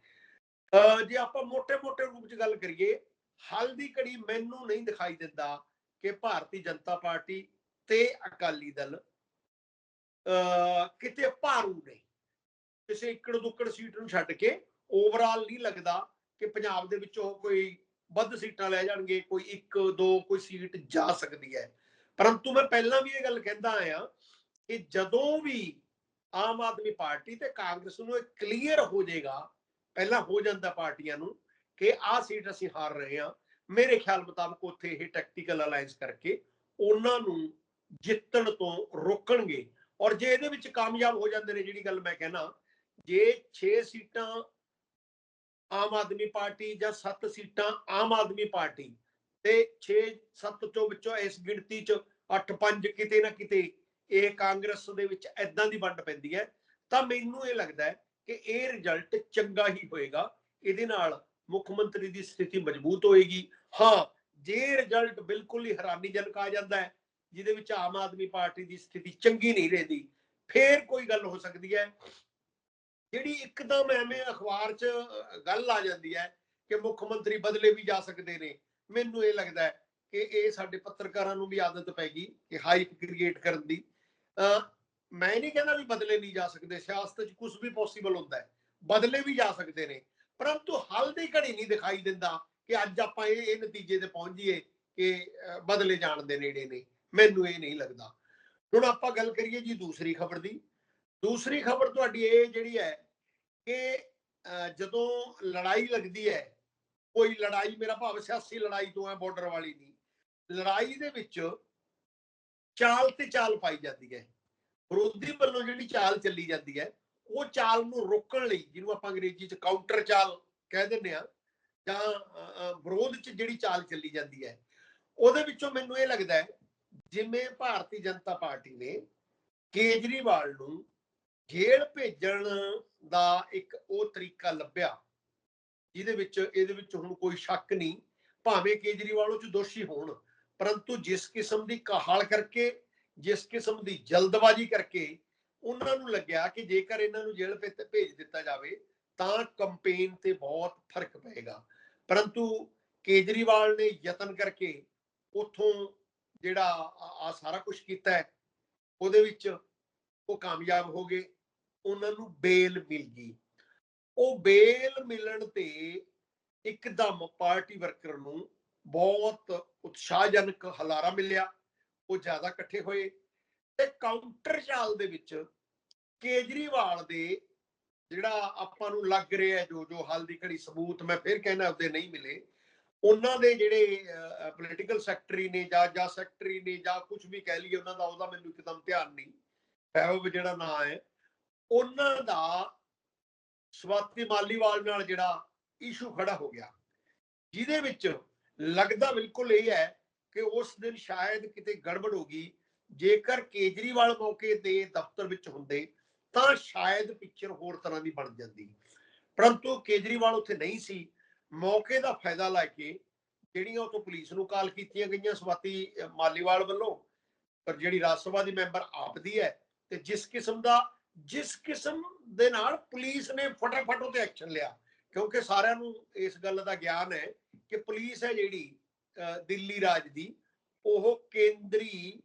ਜੇ ਆਪਾਂ ਮੋٹے-ਮੋٹے ਰੂਪ 'ਚ ਗੱਲ ਕਰੀਏ ਹਲ ਦੀ ਘੜੀ ਮੈਨੂੰ ਨਹੀਂ ਦਿਖਾਈ ਦਿੰਦਾ ਕਿ ਭਾਰਤੀ ਜਨਤਾ ਪਾਰਟੀ ਤੇ ਅਕਾਲੀ ਦਲ ਕਿਤੇ ਭਾਰੂ ਨੇ। ਕਿਸੇ ਇੱਕੜ ਦੁੱਕੜ ਸੀਟ ਨੂੰ ਛੱਡ ਕੇ ਓਵਰਆਲ ਨਹੀਂ ਲੱਗਦਾ ਕਿ ਪੰਜਾਬ ਦੇ ਵਿੱਚੋਂ ਕੋਈ ਵੱਧ ਸੀਟਾਂ ਲੈ ਜਾਣਗੇ, ਕੋਈ ਇੱਕ, ਦੋ, ਕੋਈ ਸੀਟ ਜਾ ਸਕਦੀ ਹੈ। ਪਰੰਤੂ ਮੈਂ ਪਹਿਲਾਂ ਵੀ ਇਹ ਗੱਲ ਕਹਿੰਦਾ ਆਇਆ ਕਿ ਜਦੋਂ ਵੀ ਆਮ ਆਦਮੀ ਪਾਰਟੀ ਤੇ ਕਾਂਗਰਸ ਨੂੰ ਇਹ ਕਲੀਅਰ ਹੋ ਜਾਏਗਾ, ਪਹਿਲਾਂ ਹੋ ਜਾਂਦਾ ਪਾਰਟੀਆਂ ਨੂੰ ਕਿ ਆਹ ਸੀਟ ਅਸੀਂ ਹਾਰ ਰਹੇ ਹਾਂ। ਮੇਰੇ ਖਿਆਲ ਮੁਤਾਬਕ ਉੱਥੇ ਇਹ ਟੈਕਟੀਕਲ ਅਲਾਈਅੰਸ ਕਰਕੇ ਉਹਨਾਂ ਨੂੰ ਜਿੱਤਣ ਤੋਂ ਰੋਕਣਗੇ। ਔਰ ਜੇ ਇਹਦੇ ਵਿੱਚ ਕਾਮਯਾਬ ਹੋ ਜਾਂਦੇ ਨੇ, ਜਿਹੜੀ ਗੱਲ ਮੈਂ ਕਹਿਣਾ, ਜੇ 6 ਸੀਟਾਂ ਆਮ ਆਦਮੀ ਪਾਰਟੀ ਜਾਂ 7 ਸੀਟਾਂ ਆਮ ਆਦਮੀ ਪਾਰਟੀ ਤੇ 6 7 ਚੋਂ ਵਿੱਚੋਂ ਇਸ ਗਿਣਤੀ ਚ 8 5 ਕਿਤੇ ਨਾ ਕਿਤੇ ਇਹ ਕਾਂਗਰਸ ਦੇ ਵਿੱਚ ਐਦਾਂ ਦੀ ਵੰਡ ਪੈਂਦੀ ਹੈ। ਤਾਂ ਮੈਨੂੰ ਇਹ ਲੱਗਦਾ ਹੈ ਕਿ ਇਹ ਰਿਜ਼ਲਟ ਚੰਗਾ ਹੀ ਹੋਏਗਾ। ਇਹਦੇ ਨਾਲ ਮੁੱਖ ਮੰਤਰੀ ਦੀ ਸਥਿਤੀ ਮਜ਼ਬੂਤ ਹੋਏਗੀ। ਹਾਂ, ਜੇ ਰਿਜ਼ਲਟ ਬਿਲਕੁਲ ਹੀ ਹੈਰਾਨੀਜਨਕ ਆ ਜਾਂਦਾ ਹੈ, ਜਿਹਦੇ ਵਿੱਚ ਆਮ ਆਦਮੀ ਪਾਰਟੀ ਦੀ ਸਥਿਤੀ ਚੰਗੀ ਨਹੀਂ ਰਹਿੰਦੀ, ਫੇਰ ਕੋਈ ਗੱਲ ਹੋ ਸਕਦੀ ਹੈ ਜਿਹੜੀ ਇੱਕਦਮ ਐਵੇਂ ਅਖਬਾਰ 'ਚ ਗੱਲ ਆ ਜਾਂਦੀ ਹੈ ਕਿ ਮੁੱਖ ਮੰਤਰੀ ਬਦਲੇ ਵੀ ਜਾ ਸਕਦੇ ਨੇ, ਮੈਨੂੰ ਇਹ ਲੱਗਦਾ ਹੈ ਕਿ ਇਹ ਸਾਡੇ ਪੱਤਰਕਾਰਾਂ ਨੂੰ ਵੀ ਆਦਤ ਪੈ ਗਈ ਕਿ ਹਾਈਪ ਕ੍ਰੀਏਟ ਕਰਨ ਦੀ। ਮੈਂ ਨਹੀਂ ਕਹਿੰਦਾ ਵੀ ਬਦਲੇ ਨਹੀਂ ਜਾ ਸਕਦੇ, ਸਿਆਸਤ 'ਚ ਕੁਝ ਵੀ ਪੋਸੀਬਲ ਹੁੰਦਾ ਹੈ, ਬਦਲੇ ਵੀ ਜਾ ਸਕਦੇ ਨੇ, ਪਰੰਤੂ ਹੱਲ ਦੀ ਘੜੀ ਨਹੀਂ ਦਿਖਾਈ ਦਿੰਦਾ ਕਿ ਅੱਜ ਆਪਾਂ ਇਹ ਇਹ ਨਤੀਜੇ ਤੇ ਪਹੁੰਚ ਜਾਈਏ ਕਿ ਬਦਲੇ ਜਾਣ ਦੇ ਨੇੜੇ ਨੇ, ਮੈਨੂੰ ਇਹ ਨਹੀਂ ਲੱਗਦਾ। ਹੁਣ ਆਪਾਂ ਗੱਲ ਕਰੀਏ ਜੀ ਦੂਸਰੀ ਖਬਰ ਦੀ। ਦੂਸਰੀ ਖਬਰ ਤੁਹਾਡੀ ਇਹ ਜਿਹੜੀ ਹੈ ਕਿ ਜਦੋਂ ਲੜਾਈ ਲੱਗਦੀ ਹੈ, ਕੋਈ ਲੜਾਈ, ਮੇਰਾ ਭਾਵ ਸਿਆਸੀ ਲੜਾਈ ਤੋਂ ਹੈ ਬਾਰਡਰ ਵਾਲੀ ਨਹੀਂ। ਲੜਾਈ ਦੇ ਵਿੱਚ ਚਾਲ ਤੇ ਚਾਲ ਪਾਈ ਜਾਂਦੀ ਹੈ। ਵਿਰੋਧੀ ਵੱਲੋਂ ਜਿਹੜੀ ਚਾਲ ਚੱਲੀ ਜਾਂਦੀ ਹੈ, ਉਹ ਚਾਲ ਨੂੰ ਰੋਕਣ ਲਈ, ਜਿਹਨੂੰ ਆਪਾਂ ਅੰਗਰੇਜ਼ੀ ਚ ਕਾਊਂਟਰ ਚਾਲ ਕਹਿ ਦਿੰਦੇ ਆ ਜਾਂ ਵਿਰੋਧ ਚ ਜਿਹੜੀ ਚਾਲ ਚੱਲੀ ਜਾਂਦੀ ਹੈ, ਉਹਦੇ ਵਿੱਚੋਂ ਮੈਨੂੰ ਇਹ ਲੱਗਦਾ ਹੈ, ਜਿਵੇਂ ਭਾਰਤੀ ਜਨਤਾ ਪਾਰਟੀ ਨੇ ਕੇਜਰੀਵਾਲ ਨੂੰ ਜੇਲ੍ਹ ਭੇਜਣ ਦਾ ਇੱਕ ਉਹ ਤਰੀਕਾ ਲੱਭਿਆ, ਜਿਹਦੇ ਵਿੱਚ, ਇਹਦੇ ਵਿੱਚ ਹੁਣ ਕੋਈ ਸ਼ੱਕ ਨਹੀਂ, ਭਾਵੇਂ ਕੇਜਰੀਵਾਲ ਉਹ ਚ ਦੋਸ਼ੀ ਹੋਣ, ਪਰੰਤੂ ਜਿਸ ਕਿਸਮ ਦੀ ਕਹਾਲ ਕਰਕੇ, ਜਿਸ ਕਿਸਮ ਦੀ ਜਲਦਬਾਜ਼ੀ ਕਰਕੇ ਉਹਨਾਂ ਨੂੰ ਲੱਗਿਆ ਕਿ ਜੇਕਰ ਇਹਨਾਂ ਨੂੰ ਜੇਲ੍ਹ ਭੇਜ ਦਿੱਤਾ ਜਾਵੇ, ਤਾਂ ਕੰਪੇਨ ਤੇ ਬਹੁਤ ਫ਼ਰਕ ਪਏਗਾ। ਪਰੰਤੂ ਕੇਜਰੀਵਾਲ ਨੇ ਯਤਨ ਕਰਕੇ ਉਥੋਂ ਜਿਹੜਾ ਆ ਸਾਰਾ ਕੁਝ ਕੀਤਾ ਹੈ, ਉਹਦੇ ਵਿੱਚ ਉਹ ਕਾਮਯਾਬ ਹੋ ਗਏ। ਉਹਨਾਂ ਨੂੰ ਬੇਲ ਮਿਲ ਗਈ। ਉਹ ਬੇਲ ਮਿਲਣ ਤੇ ਇੱਕਦਮ ਪਾਰਟੀ ਵਰਕਰ ਨੂੰ ਬਹੁਤ ਉਤਸ਼ਾਹਜਨਕ ਹਲਾਰਾ ਮਿਲਿਆ। ਉਹ ਜ਼ਿਆਦਾ ਇਕੱਠੇ ਹੋਏ ਤੇ ਕਾਊਂਟਰ ਚਾਲ ਦੇ ਵਿੱਚ ਕੇਜਰੀਵਾਲ ਦੇ ਜਿਹੜਾ ਆਪਾਂ ਨੂੰ ਲੱਗ ਰਿਹਾ ਜੋ ਜੋ ਹਾਲ ਦੀ ਘੜੀ ਸਬੂਤ ਮੈਂ ਫਿਰ ਕਹਿਣਾ ਉਹਦੇ ਨਹੀਂ ਮਿਲੇ। ਉਹਨਾਂ ਦੇ ਜਿਹੜੇ ਪੋਲੀਟੀਕਲ ਸੈਕਟਰੀ ਨੇ ਜਾਂ ਜਾਂ ਸੈਕਟਰੀ ਨੇ ਜਾਂ ਕੁਝ ਵੀ ਕਹਿ ਲਈਏ, ਉਹਨਾਂ ਦਾ ਉਹਦਾ ਮੈਨੂੰ ਇੱਕਦਮ ਧਿਆਨ ਨਹੀਂ ਹੈ। ਉਹ ਜਿਹੜਾ ਨਾਂ ਹੈ ਉਹਨਾਂ ਦਾ ਸਵਾਤੀ ਮਾਲੀਵਾਲ ਨਾਲ ਜਿਹੜਾ ਇਸ਼ੂ ਖੜਾ ਹੋ ਗਿਆ। ਜਿਹਦੇ ਵਿੱਚ ਲੱਗਦਾ ਬਿਲਕੁਲ ਇਹ ਹੈ ਕਿ ਉਸ ਦਿਨ ਸ਼ਾਇਦ ਕਿਤੇ ਗੜਬੜ ਹੋ ਗਈ। ਜੇਕਰ ਕੇਜਰੀਵਾਲ ਮੌਕੇ ਤੇ ਦਫ਼ਤਰ ਵਿੱਚ ਹੁੰਦੇ, ਤਾਂ ਸ਼ਾਇਦ ਪਿਕਚਰ ਹੋਰ ਤਰ੍ਹਾਂ ਦੀ ਬਣ ਜਾਂਦੀ। ਪਰੰਤੂ ਕੇਜਰੀਵਾਲ ਉੱਥੇ ਨਹੀਂ ਸੀ। ਮੌਕੇ ਦਾ ਫਾਇਦਾ ਲੈ ਕੇ ਜਿਹੜੀਆਂ ਉਹ ਤੋਂ ਪੁਲਿਸ ਨੂੰ ਕਾਲ ਕੀਤੀਆਂ ਗਈਆਂ ਸਵਾਤੀ ਮਾਲੀਵਾਲ ਵੱਲੋਂ, ਪਰ ਜਿਹੜੀ ਰਾਜ ਸਭਾ ਦੀ ਮੈਂਬਰ ਆਪ ਦੀ ਹੈ ਤੇ ਜਿਸ ਕਿਸਮ ਦਾ ਜਿਸ ਕਿਸਮ ਦੇ ਨਾਲ ਪੁਲਿਸ ਨੇ ਫਟਾਫਟ ਉਤੇ ਐਕਸ਼ਨ ਲਿਆ। ਕਿਉਂਕਿ ਸਾਰਿਆਂ ਨੂੰ ਇਸ ਗੱਲ ਦਾ ਗਿਆਨ ਹੈ ਕਿ ਪੁਲਿਸ ਹੈ ਜਿਹੜੀ ਦਿੱਲੀ ਰਾਜ ਦੀ, ਉਹ ਕੇਂਦਰੀ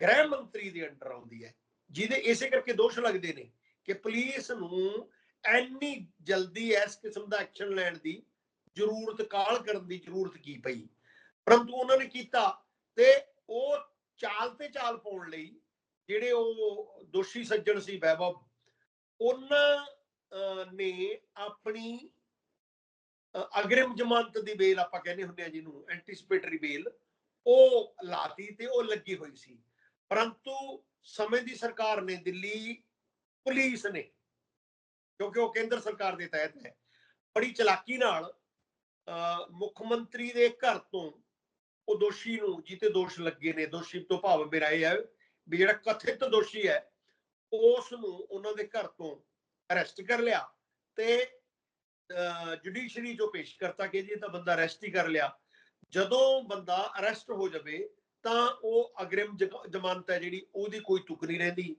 ਗ੍ਰਹਿ ਮੰਤਰੀ ਦੇ ਅੰਡਰ ਆਉਂਦੀ ਹੈ। ਜਿਹਦੇ ਇਸੇ ਕਰਕੇ ਦੋਸ਼ ਲੱਗਦੇ ਨੇ ਕਿ ਪੁਲਿਸ ਨੂੰ ਐਨੀ ਜਲਦੀ ਇਸ ਕਿਸਮ ਦਾ ਐਕਸ਼ਨ ਲੈਣ ਦੀ ਜ਼ਰੂਰਤ, ਕਾਲ ਕਰਨ ਦੀ ਜ਼ਰੂਰਤ ਕੀ ਪਈ? ਪਰੰਤੂ ਉਹਨਾਂ ਨੇ ਕੀਤਾ ਤੇ ਉਹ ਚਾਲ ਤੇ ਚਾਲ ਪਾਉਣ ਲਈ ਜਿਹੜੇ ਉਹ ਦੋਸ਼ੀ ਸੱਜਣ ਸੀ ਵੈਭਵ ਉਹਨਾਂ ਅਹ, ਨੇ ਆਪਣੀ ਅਹ, ਅਗਰਿਮ ਜ਼ਮਾਨਤ ਦੀ ਬੇਲ ਆਪਾਂ ਕਹਿੰਦੇ ਹੁੰਦੇ ਆ ਜਿਹਨੂੰ ਐਂਟੀਸਪੇਟਰੀ ਬੇਲ ਉਹ ਲਾਤੀ ਤੇ ਉਹ ਲੱਗੀ ਹੋਈ ਸੀ। ਪਰੰਤੂ ਸਮੇਂ ਦੀ ਸਰਕਾਰ ਨੇ ਦਿੱਲੀ ਪੁਲਿਸ ਨੇ ਕਿਉਂਕਿ ਉਹ ਕੇਂਦਰ ਸਰਕਾਰ ਦੇ ਤਹਿਤ ਹੈ ਬੜੀ ਚਲਾਕੀ ਨਾਲ ਅਹ, ਮੁੱਖ ਮੰਤਰੀ ਦੇ ਘਰ ਤੋਂ ਉਹ ਦੋਸ਼ੀ ਨੂੰ ਜਿੱਤੇ ਦੋਸ਼ ਲੱਗੇ ਨੇ ਦੋਸ਼ੀ ਤੋਂ ਭਾਵ ਮੇਰਾ ਇਹ ਹੈ ਵੀ ਜਿਹੜਾ ਕਥਿਤ ਦੋਸ਼ੀ ਹੈ, ਉਸ ਨੂੰ ਉਹਨਾਂ ਦੇ ਘਰ ਤੋਂ ਅਰੈਸਟ ਕਰ ਲਿਆ ਤੇ ਜੁਡੀਸ਼ਰੀ ਜੋ ਪੇਸ਼ ਕਰਤਾ ਕਿ ਜੀ ਤਾਂ ਬੰਦਾ ਅਰੈਸਟ ਹੀ ਕਰ ਲਿਆ। ਜਦੋਂ ਬੰਦਾ ਅਰੈਸਟ ਹੋ ਜਾਵੇ, ਤਾਂ ਉਹ ਅਗਰਿਮ ਜ਼ਮਾਨਤ ਹੈ ਜਿਹੜੀ, ਉਹਦੀ ਕੋਈ ਤੁਕ ਨਹੀਂ ਰਹਿੰਦੀ।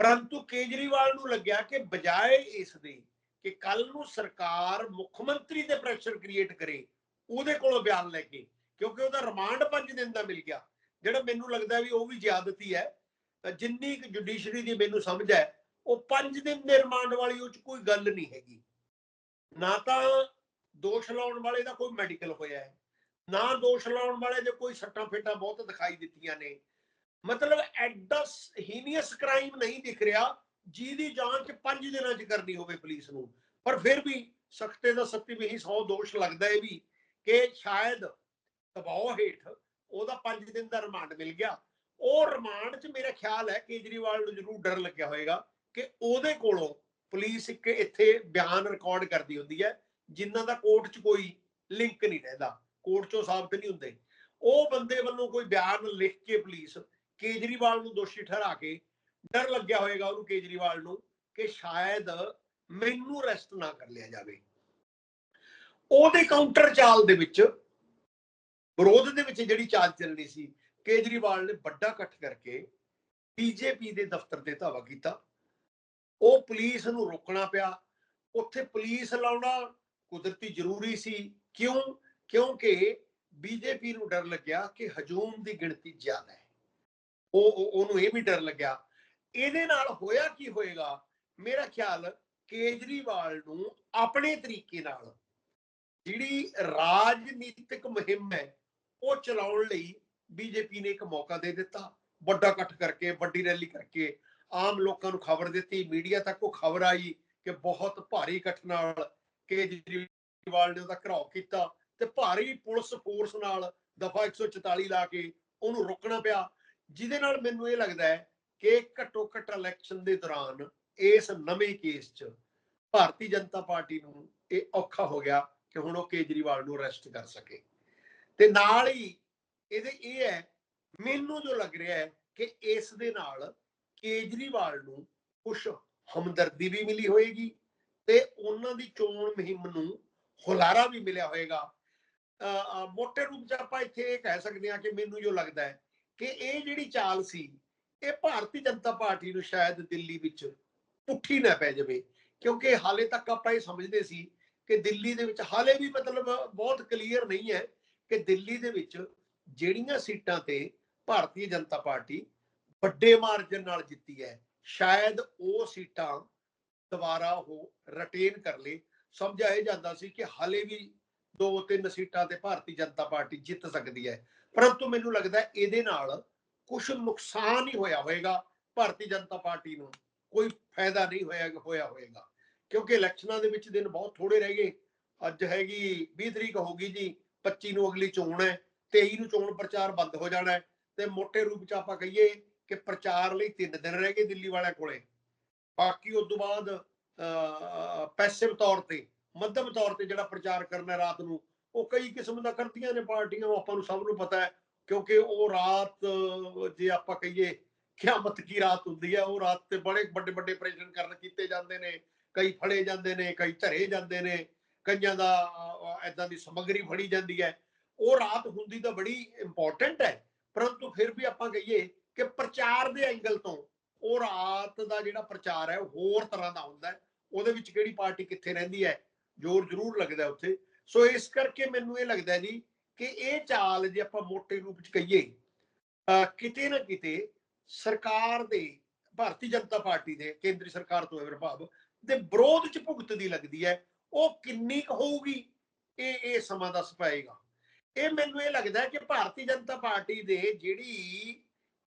ਪਰੰਤੂ ਕੇਜਰੀਵਾਲ ਨੂੰ ਲੱਗਿਆ ਕਿ ਬਜਾਏ ਇਸ ਦੇ ਕਿ ਕੱਲ ਨੂੰ ਸਰਕਾਰ ਮੁੱਖ ਮੰਤਰੀ ਤੇ ਪ੍ਰੈਸ਼ਰ ਕ੍ਰੀਏਟ ਕਰੇ, ਉਹਦੇ ਕੋਲੋਂ ਬਿਆਨ ਲੈ ਕੇ, ਕਿਉਂਕਿ ਉਹਦਾ ਰਿਮਾਂਡ 5 ਦਿਨ ਦਾ ਮਿਲ ਗਿਆ। ਜਿਹੜਾ ਮੈਨੂੰ ਲੱਗਦਾ ਵੀ ਉਹ ਵੀ ਜ਼ਿਆਦਤੀ ਹੈ ਤਾਂ ਜਿੰਨੀ ਕੁ ਜੁਡੀਸ਼ਰੀ ਦੀ ਮੈਨੂੰ ਸਮਝ ਹੈ, ਉਹ 5 ਦਿਨ ਦੇ ਰਿਮਾਂਡ ਵਾਲੀ ਉਹ ਚ ਕੋਈ ਗੱਲ ਨਹੀਂ ਹੈਗੀ। ਨਾ ਤਾਂ ਦੋਸ਼ ਲਾਉਣ ਵਾਲੇ ਦਾ ਕੋਈ ਮੈਡੀਕਲ ਹੋਇਆ ਹੈ, ਨਾ ਦੋਸ਼ ਲਾਉਣ ਵਾਲੇ ਦੇ ਕੋਈ ਸੱਟਾਂ ਫੇਟਾਂ ਬਹੁਤ ਦਿਖਾਈ ਦਿੱਤੀਆਂ ਨੇ। ਮਤਲਬ ਐਡਾ ਹੀਨੀਅਸ ਕ੍ਰਾਈਮ ਨਹੀਂ ਦਿਖ ਰਿਹਾ, ਜਿਹਦੀ ਜਾਂਚ 5 ਦਿਨਾਂ 'ਚ ਕਰਨੀ ਹੋਵੇ ਪੁਲਿਸ ਨੂੰ। ਪਰ ਫਿਰ ਵੀ ਸਖਤੇ ਦਾ ਸੱਤੀ ਵੀ 100 ਦੋਸ਼ ਲੱਗਦਾ ਹੈ ਵੀ ਕਿ ਸ਼ਾਇਦ ਦਬਾਅ ਹੇਠ ਉਹਦਾ 5 ਦਿਨ ਦਾ ਰਿਮਾਂਡ ਮਿਲ ਗਿਆ। ਉਹ ਰਿਮਾਂਡ 'ਚ ਮੇਰਾ ਖਿਆਲ ਹੈ ਕੇਜਰੀਵਾਲ ਨੂੰ ਜ਼ਰੂਰ ਡਰ ਲੱਗਿਆ ਹੋਵੇਗਾ ਕਿ ਉਹਦੇ ਕੋਲੋਂ ਪੁਲਿਸ ਇੱਕ ਇੱਥੇ ਬਿਆਨ ਰਿਕਾਰਡ ਕਰਦੀ ਹੁੰਦੀ ਹੈ, ਜਿਨ੍ਹਾਂ ਦਾ ਕੋਰਟ 'ਚ ਕੋਈ ਲਿੰਕ ਨਹੀਂ ਰਹਿੰਦਾ। ਕੋਰਟ 'ਚੋਂ ਸਾਬਤ ਨਹੀਂ ਹੁੰਦੇ। ਉਹ ਬੰਦੇ ਵੱਲੋਂ ਕੋਈ ਬਿਆਨ ਲਿਖ ਕੇ ਪੁਲਿਸ ਕੇਜਰੀਵਾਲ ਨੂੰ ਦੋਸ਼ੀ ਠਹਿਰਾ ਕੇ ਡਰ ਲੱਗਿਆ ਹੋਵੇਗਾ ਉਹਨੂੰ ਕੇਜਰੀਵਾਲ ਨੂੰ ਕਿ ਸ਼ਾਇਦ ਮੈਨੂੰ ਅਰੈਸਟ ਨਾ ਕਰ ਲਿਆ ਜਾਵੇ। ਉਹਦੇ ਕਾਊਂਟਰ ਚਾਲ ਦੇ ਵਿੱਚ ਵਿਰੋਧ ਦੇ ਵਿੱਚ ਜਿਹੜੀ ਚਾਲ ਚੱਲਣੀ ਸੀ, ਕੇਜਰੀਵਾਲ ਨੇ ਵੱਡਾ ਇਕੱਠ ਕਰਕੇ ਬੀਜੇਪੀ ਦੇ ਦਫ਼ਤਰ ਤੇ ਧਾਵਾ ਕੀਤਾ। ਉਹ ਪੁਲਿਸ ਨੂੰ ਰੋਕਣਾ ਪਿਆ। ਉੱਥੇ ਪੁਲਿਸ ਲਾਉਣਾ ਕੁਦਰਤੀ ਜ਼ਰੂਰੀ ਸੀ। ਕਿਉਂ? ਕਿਉਂਕਿ ਬੀਜੇਪੀ ਨੂੰ ਡਰ ਲੱਗਿਆ ਕਿ ਹਜੂਮ ਦੀ ਗਿਣਤੀ ਜ਼ਿਆਦਾ ਹੈ। ਉਹ, ਉਹ- ਉਹਨੂੰ ਇਹ ਵੀ ਡਰ ਲੱਗਿਆ। ਇਹਦੇ ਨਾਲ ਹੋਇਆ ਕੀ ਹੋਏਗਾ? ਮੇਰਾ ਖਿਆਲ ਕੇਜਰੀਵਾਲ ਨੂੰ ਆਪਣੇ ਤਰੀਕੇ ਨਾਲ ਜਿਹੜੀ ਰਾਜਨੀਤਿਕ ਮੁਹਿੰਮ ਹੈ ਉਹ ਚਲਾਉਣ ਲਈ ਬੀਜੇਪੀ ਨੇ ਇੱਕ ਮੌਕਾ ਦੇ ਦਿੱਤਾ। ਵੱਡਾ ਇਕੱਠ ਕਰਕੇ, ਵੱਡੀ ਰੈਲੀ ਕਰਕੇ, ਆਮ ਲੋਕਾਂ ਨੂੰ ਖਬਰ ਦਿੱਤੀ। ਮੀਡੀਆ ਤੱਕ ਉਹ ਖਬਰ ਆਈ ਕਿ ਬਹੁਤ ਭਾਰੀ ਇਕੱਠ ਨਾਲ ਕੇਜਰੀਵਾਲ ਨੇ ਉਹਦਾ ਘਰਾਓ ਕੀਤਾ ਤੇ ਭਾਰੀ ਪੁਲਿਸ ਫੋਰਸ ਨਾਲ ਦਫਾ 144 ਲਾ ਕੇ ਉਹਨੂੰ ਰੋਕਣਾ ਪਿਆ। ਜਿਹਦੇ ਨਾਲ ਮੈਨੂੰ ਇਹ ਲੱਗਦਾ ਹੈ ਕਿ ਘੱਟੋ ਘੱਟ ਇਲੈਕਸ਼ਨ ਦੇ ਦੌਰਾਨ ਇਸ ਨਵੇਂ ਕੇਸ 'ਚ ਭਾਰਤੀ ਜਨਤਾ ਪਾਰਟੀ ਨੂੰ ਇਹ ਔਖਾ ਹੋ ਗਿਆ ਕਿ ਹੁਣ ਉਹ ਕੇਜਰੀਵਾਲ ਨੂੰ ਅਰੈਸਟ ਕਰ ਸਕੇ। ਤੇ ਨਾਲ ਹੀ ਇਹਦੇ ਇਹ ਹੈ ਮੈਨੂੰ ਜੋ ਲੱਗ ਰਿਹਾ ਹੈ ਕਿ ਇਸ ਦੇ ਨਾਲ ਕੇਜਰੀਵਾਲ ਨੂੰ ਕੁਝ ਹਮਦਰਦੀ ਵੀ ਮਿਲੀ ਹੋਏਗੀ ਤੇ ਉਹਨਾਂ ਦੀ ਚੋਣ ਮੁਹਿੰਮ ਨੂੰ ਹੁਲਾਰਾ ਵੀ ਮਿਲਿਆ ਹੋਏਗਾ। ਅਹ, ਰੂਪ ਚ ਆਪਾਂ ਇੱਥੇ ਇਹ ਕਹਿ ਸਕਦੇ ਹਾਂ ਕਿ ਮੈਨੂੰ ਜੋ ਲੱਗਦਾ ਹੈ ਕਿ ਇਹ ਜਿਹੜੀ ਚਾਲ ਸੀ ਇਹ ਭਾਰਤੀ ਜਨਤਾ ਪਾਰਟੀ ਨੂੰ ਸ਼ਾਇਦ ਦਿੱਲੀ ਵਿੱਚ ਪੁੱਠੀ ਨਾ ਪੈ ਜਾਵੇ ਕਿਉਂਕਿ ਹਾਲੇ ਤੱਕ ਆਪਾਂ ਇਹ ਸਮਝਦੇ ਸੀ ਕਿ ਦਿੱਲੀ ਦੇ ਵਿੱਚ ਹਾਲੇ ਵੀ ਮਤਲਬ ਬਹੁਤ ਕਲੀਅਰ ਨਹੀਂ ਹੈ ਕਿ ਦਿੱਲੀ ਦੇ ਵਿੱਚ ਜਿਹੜੀਆਂ ਸੀਟਾਂ ਤੇ ਭਾਰਤੀ ਜਨਤਾ ਪਾਰਟੀ ਵੱਡੇ ਮਾਰਜਨ ਨਾਲ ਜਿੱਤੀ ਹੈ, ਸ਼ਾਇਦ ਉਹ ਸੀਟਾਂ ਦੁਬਾਰਾ ਉਹ ਰਟੇਨ ਕਰ ਲੇ। ਸਮਝਿਆ ਇਹ ਜਾਂਦਾ ਸੀ ਕਿ ਹਾਲੇ ਵੀ ਦੋ ਤਿੰਨ ਸੀਟਾਂ ਤੇ ਭਾਰਤੀ ਜਨਤਾ ਪਾਰਟੀ ਜਿੱਤ ਸਕਦੀ ਹੈ। ਪਰੰਤੂ ਮੈਨੂੰ ਲੱਗਦਾ ਇਹਦੇ ਨਾਲ ਕੁਝ ਨੁਕਸਾਨ ਹੀ ਹੋਇਆ ਹੋਵੇਗਾ ਭਾਰਤੀ ਜਨਤਾ ਪਾਰਟੀ ਨੂੰ। ਕੋਈ ਫਾਇਦਾ ਨਹੀਂ ਹੋਇਆ ਹੋਇਆ ਹੋਵੇਗਾ ਕਿਉਂਕਿ ਇਲੈਕਸ਼ਨਾਂ ਦੇ ਵਿੱਚ ਦਿਨ ਬਹੁਤ ਥੋੜੇ ਰਹਿ ਗਏ। ਅੱਜ ਹੈਗੀ 20 ਤਰੀਕ ਹੋਗੀ ਜੀ। 25 ਨੂੰ ਅਗਲੀ ਚੋਣ ਹੈ 23 ਨੂੰ ਚੋਣ ਪ੍ਰਚਾਰ ਬੰਦ ਹੋ ਜਾਣਾ ਤੇ ਮੋٹے ਰੂਪ ਚ ਆਪਾਂ ਕਹੀਏ ਕਿ ਪ੍ਰਚਾਰ ਲਈ 3 ਦਿਨ ਰਹਿ ਗਏ ਦਿੱਲੀ ਵਾਲਿਆਂ ਕੋਲੇ। ਬਾਕੀ ਉਸ ਤੋਂ ਬਾਅਦ ਪੈਸਿਵ ਤੌਰ ਤੇ, ਮੱਧਮ ਤੌਰ ਤੇ ਜਿਹੜਾ ਪ੍ਰਚਾਰ ਕਰਨਾ ਰਾਤ ਨੂੰ, ਉਹ ਕਈ ਕਿਸਮ ਦਾ ਕਰਦੀਆਂ ਨੇ ਪਾਰਟੀਆਂ ਉਹ ਆਪਾਂ ਨੂੰ ਸਭ ਨੂੰ ਪਤਾ ਹੈ, ਕਿਉਂਕਿ ਉਹ ਰਾਤ, ਜੇ ਆਪਾਂ ਕਹੀਏ ਕਿਆਮਤ ਕੀ ਰਾਤ ਹੁੰਦੀ ਹੈ, ਉਹ ਰਾਤ ਤੇ ਬੜੇ ਵੱਡੇ ਵੱਡੇ ਆਪਰੇਸ਼ਨ ਕਰਨ ਕੀਤੇ ਜਾਂਦੇ ਨੇ, ਕਈ ਫੜੇ ਜਾਂਦੇ ਨੇ, ਕਈ ਧਰੇ ਜਾਂਦੇ ਨੇ ਕਈਆਂ ਦਾ ਐਦਾਂ ਦੀ ਸਮੱਗਰੀ ਫੜੀ ਜਾਂਦੀ ਹੈ। ਉਹ ਰਾਤ ਹੁੰਦੀ ਤਾਂ ਬੜੀ ਇੰਪੋਰਟੈਂਟ ਹੈ, ਪਰੰਤੂ ਫਿਰ ਵੀ ਆਪਾਂ ਕਹੀਏ ਕਿ ਪ੍ਰਚਾਰ ਦੇ ਐਂਗਲ ਤੋਂ ਉਹ ਰਾਤ ਦਾ ਜਿਹੜਾ ਪ੍ਰਚਾਰ ਹੈ, ਉਹ ਹੋਰ ਤਰ੍ਹਾਂ ਦਾ ਹੁੰਦਾ ਹੈ। ਉਹਦੇ ਵਿੱਚ ਕਿਹੜੀ ਪਾਰਟੀ ਕਿੱਥੇ ਰਹਿੰਦੀ ਹੈ, ਜ਼ੋਰ ਜ਼ਰੂਰ ਲੱਗਦਾ ਉੱਥੇ। ਸੋ ਇਸ ਕਰਕੇ ਮੈਨੂੰ ਇਹ ਲੱਗਦਾ ਜੀ ਕਿ ਇਹ ਚਾਲ ਜੇ ਆਪਾਂ ਮੋਟੇ ਰੂਪ ਚ ਕਹੀਏ, ਅਹ, ਕਿਤੇ ਨਾ ਕਿਤੇ ਸਰਕਾਰ ਦੇ, ਭਾਰਤੀ ਜਨਤਾ ਪਾਰਟੀ ਦੇ, ਕੇਂਦਰੀ ਸਰਕਾਰ ਤੋਂ ਹੈ ਪ੍ਰਭਾਵ, ਦੇ ਵਿਰੋਧ ਚ ਭੁਗਤਦੀ ਲੱਗਦੀ ਹੈ। ਉਹ ਕਿੰਨੀ ਕੁ ਹੋਊਗੀ, ਇਹ ਇਹ ਸਮਾਂ ਦੱਸ ਪਾਏਗਾ। ਇਹ ਮੈਨੂੰ ਇਹ ਲੱਗਦਾ ਕਿ ਭਾਰਤੀ ਜਨਤਾ ਪਾਰਟੀ ਦੇ ਜਿਹੜੀ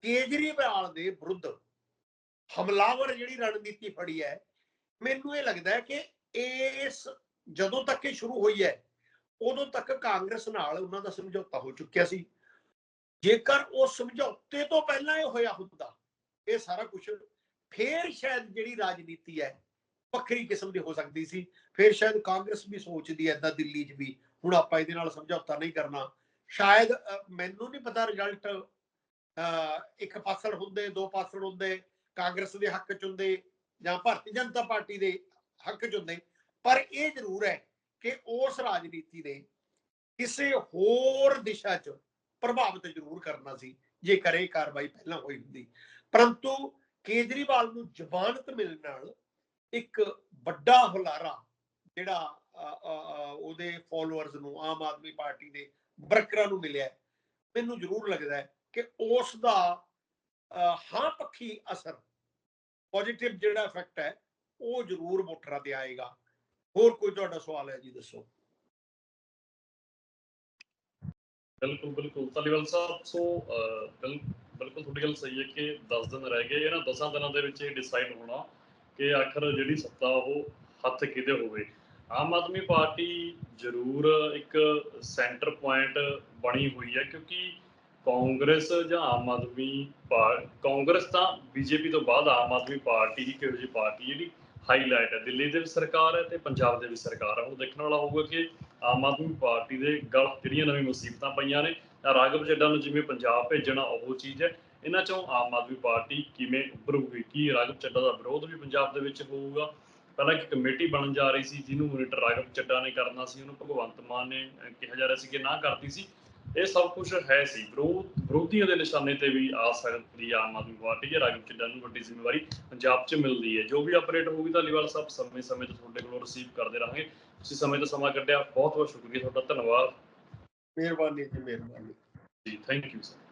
ਕੇਜਰੀਵਾਲ ਦੇ ਵਿਰੁੱਧ ਹਮਲਾਵਰ ਜਿਹੜੀ ਰਣਨੀਤੀ ਫੜੀ ਹੈ, ਮੈਨੂੰ ਇਹ ਲੱਗਦਾ ਕਿ ਇਸ ਜਦੋਂ ਤੱਕ ਇਹ ਸ਼ੁਰੂ ਹੋਈ ਹੈ, ਉਦੋਂ ਤੱਕ ਕਾਂਗਰਸ ਨਾਲ ਉਹਨਾਂ ਦਾ ਸਮਝੌਤਾ ਹੋ ਚੁੱਕਿਆ ਸੀ। ਜੇਕਰ ਉਹ ਸਮਝੌਤੇ ਤੋਂ ਪਹਿਲਾਂ ਇਹ ਹੋਇਆ ਹੁੰਦਾ, ਇਹ ਸਾਰਾ ਕੁਝ ਫੇਰ ਸ਼ਾਇਦ ਜਿਹੜੀ ਰਾਜਨੀਤੀ ਹੈ ਵੱਖਰੀ ਕਿਸਮ ਦੀ ਹੋ ਸਕਦੀ ਸੀ। ਫਿਰ ਸ਼ਾਇਦ ਕਾਂਗਰਸ ਵੀ ਸੋਚਦੀ ਐ, ਏਦਾਂ ਦਿੱਲੀ 'ਚ ਵੀ। ਹੁਣ ਆਪਾਂ ਇਹਦੇ ਨਾਲ ਸਮਝੌਤਾ ਨਹੀਂ ਕਰਨਾ। ਸ਼ਾਇਦ ਮੈਨੂੰ ਨਹੀਂ ਪਤਾ ਰਿਜ਼ਲਟ ਇੱਕ ਪਾਸੜ ਹੁੰਦੇ, ਦੋ ਪਾਸੜ ਹੁੰਦੇ, ਕਾਂਗਰਸ ਦੇ ਹੱਕ 'ਚ ਹੁੰਦੇ ਜਾਂ ਭਾਰਤੀ ਜਨਤਾ ਪਾਰਟੀ ਦੇ ਹੱਕ 'ਚ ਹੁੰਦੇ। ਪਰ ਇਹ ਜ਼ਰੂਰ ਹੈ ਕਿ ਉਸ ਰਾਜਨੀਤੀ ਨੇ ਕਿਸੇ ਹੋਰ ਦਿਸ਼ਾ 'ਚ ਪ੍ਰਭਾਵਿਤ ਜ਼ਰੂਰ ਕਰਨਾ ਸੀ ਜੇ ਕਰੇ ਕਾਰਵਾਈ ਪਹਿਲਾਂ ਹੋਈ ਹੁੰਦੀ। ਪਰੰਤੂ ਕੇਜਰੀਵਾਲ ਨੂੰ ਜ਼ਮਾਨਤ ਮਿਲਣ ਨਾਲ ਇੱਕ ਵੱਡਾ ਹੁਲਾਰਾ ਜਿਹੜਾ ਉਹਦੇ ਫਾਲੋਅਰਸ ਨੂੰ, ਆਮ ਆਦਮੀ ਪਾਰਟੀ ਦੇ ਵਰਕਰਾਂ ਨੂੰ ਮਿਲਿਆ ਮੈਨੂੰ ਜ਼ਰੂਰ ਲੱਗਦਾ ਹੈ ਕਿ ਉਸ ਦਾ ਹਾਂ ਪੱਖੀ ਅਸਰ ਪੋਜ਼ਿਟਿਵ ਜਿਹੜਾ ਇਫੈਕਟ ਹੈ, ਉਹ ਜ਼ਰੂਰ ਵੋਟਰਾਂ ਤੇ ਆਏਗਾ। ਹੋਰ ਕੋਈ ਤੁਹਾਡਾ ਸਵਾਲ ਹੈ ਜੀ, ਦੱਸੋ। ਬਿਲਕੁਲ ਬਿਲਕੁਲ। ਧਾਲੀਵਾਲ ਸਾਹਿਬ, ਸੋ ਬਿਲਕੁਲ ਤੁਹਾਡੀ ਗੱਲ ਸਹੀ ਹੈ ਕਿ 10 ਦਿਨ ਰਹਿ ਗਏ, ਇਹਨਾਂ 10 ਦਿਨਾਂ ਦੇ ਵਿੱਚ ਇਹ ਡਿਸਾਈਡ ਹੋਣਾ ਕਿ ਆਖਰ ਜਿਹੜੀ ਸੱਤਾ ਉਹ ਹੱਥ ਕਿਹਦੇ ਹੋਵੇ? ਆਮ ਆਦਮੀ ਪਾਰਟੀ ਜ਼ਰੂਰ ਇੱਕ ਸੈਂਟਰ ਪੁਆਇੰਟ ਬਣੀ ਹੋਈ ਹੈ ਕਿਉਂਕਿ ਕਾਂਗਰਸ ਜਾਂ ਆਮ ਆਦਮੀ ਕਾਂਗਰਸ ਤਾਂ ਬੀਜੇਪੀ ਤੋਂ ਬਾਅਦ ਆਮ ਆਦਮੀ ਪਾਰਟੀ ਹੀ ਕਿਹੋ ਜਿਹੀ ਪਾਰਟੀ ਜਿਹੜੀ ਹਾਈਲਾਈਟ ਹੈ। ਦਿੱਲੀ ਦੇ ਵੀ ਸਰਕਾਰ ਹੈ ਤੇ ਪੰਜਾਬ ਦੇ ਵੀ ਸਰਕਾਰ ਹੈ। ਹੁਣ ਦੇਖਣ ਵਾਲਾ ਹੋਊਗਾ ਕਿ ਆਮ ਆਦਮੀ ਪਾਰਟੀ ਦੇ ਗਲ ਜਿਹੜੀਆਂ ਨਵੀਂ ਮੁਸੀਬਤਾਂ ਪਈਆਂ ਨੇ। ਤਾਂ ਰਾਘਵ ਚੱਡਾ ਨੂੰ ਜਿਵੇਂ ਪੰਜਾਬ ਭੇਜਣਾ ਉਹ ਚੀਜ਼ ਹੈ। ਇਹਨਾਂ ਚੋਂ ਆਮ ਆਦਮੀ ਪਾਰਟੀ ਕਿਵੇਂ ਉੱਭਰੂਗੀ? ਕੀ ਰਾਘਵ ਚੱਡਾ ਦਾ ਵਿਰੋਧ ਵੀ ਪੰਜਾਬ ਦੇ ਵਿੱਚ ਹੋਊਗਾ? ਪਹਿਲਾਂ ਇੱਕ ਕਮੇਟੀ ਬਣਨ ਜਾ ਰਹੀ ਸੀ ਜਿਹਨੂੰ ਮੋਨੀਟਰ ਰਾਘਵ ਚੱਡਾ ਨੇ ਕਰਨਾ ਸੀ ਉਹਨੂੰ ਭਗਵੰਤ ਮਾਨ ਨੇ ਕਿਹਾ ਜਾ ਰਿਹਾ ਸੀ ਕਿ ਨਾ ਕਰਤੀ ਸੀ। ਇਹ ਸਭ ਕੁਝ ਹੈ ਸੀ। ਵਿਰੋਧ ਵਿਰੋਧੀਆਂ ਦੇ ਨਿਸ਼ਾਨੇ ਤੇ ਵੀ ਆ ਸਕਦੀ ਹੈ ਆਮ ਆਦਮੀ ਪਾਰਟੀ ਜਾਂ ਰਾਘਵ ਚੱਡਾ ਨੂੰ ਵੱਡੀ ਜ਼ਿੰਮੇਵਾਰੀ ਪੰਜਾਬ 'ਚ ਮਿਲਦੀ ਹੈ। ਜੋ ਵੀ ਅਪਡੇਟ ਹੋਊਗੀ ਧਾਲੀਵਾਲ ਸਾਹਿਬ ਸਮੇਂ ਸਮੇਂ ਤੇ ਤੁਹਾਡੇ ਕੋਲੋਂ ਰਿਸੀਵ ਕਰਦੇ ਰਹਾਂਗੇ। ਤੁਸੀਂ ਸਮੇਂ ਤੋਂ ਸਮਾਂ ਕੱਢਿਆ। ਬਹੁਤ ਬਹੁਤ ਸ਼ੁਕਰੀਆ। ਤੁਹਾਡਾ ਧੰਨਵਾਦ। ਮਿਹਰਬਾਨੀ ਜੀ ਮਿਹਰਬਾਨੀ। ਜੀ ਥੈਂਕ ਯੂ ਸਰ